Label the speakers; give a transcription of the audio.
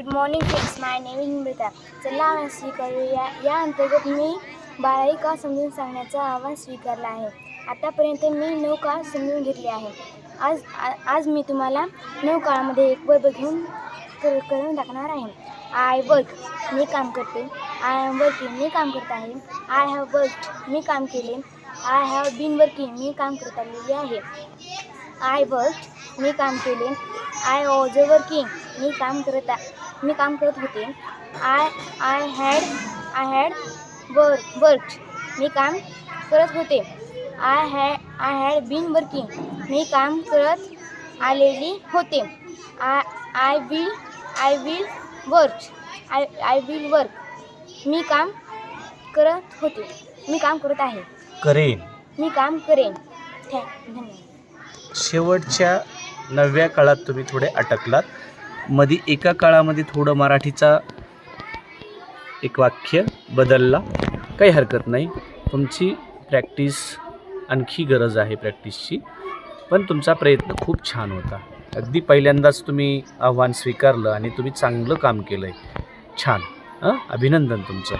Speaker 1: Good morning friends my name is Mruta चला आव्हान स्वीकारूया. या अंतर्गत मी बाराही का समजून सांगण्याचा आव्हान स्वीकारला आहे. आतापर्यंत मी नऊ काळ समजून घेतले आहे. आज आ- आज मी तुम्हाला नऊ काळामध्ये एक वर्ग घेऊन कर करून टाकणार आहे. आय वर्क मी काम करते. आय एम वर्किंग मी काम करत आहे. आय हॅव वर्क मी काम केले. आय हॅव बीन वर्किंग मी काम करत आलेली आहे. आय वर्क मी काम केले. आय वॉज वर्किंग मी काम करत मी काम करत होते. I I had I had work work मी काम करत होते. I ha I had been working मी काम करत आलेली होते. I I will I will work I I will work मी काम करत होते. मी काम करत आहे.
Speaker 2: करेन.
Speaker 1: मी काम करेन. थँक धन्यवाद.
Speaker 2: शेवटच्या नवव्या काळात तुम्ही थोडे अटकलात. मध्ये एका काळामध्ये थोडं मराठीचा एक वाक्य बदलला. काही हरकत नाही. तुमची प्रॅक्टिस आणखी गरज आहे प्रॅक्टिसची. पण तुमचा प्रयत्न खूप छान होता. अगदी पहिल्यांदाच तुम्ही आव्हान स्वीकारलं आणि तुम्ही चांगलं काम केलं आहे छान. हां? अभिनंदन तुमचं.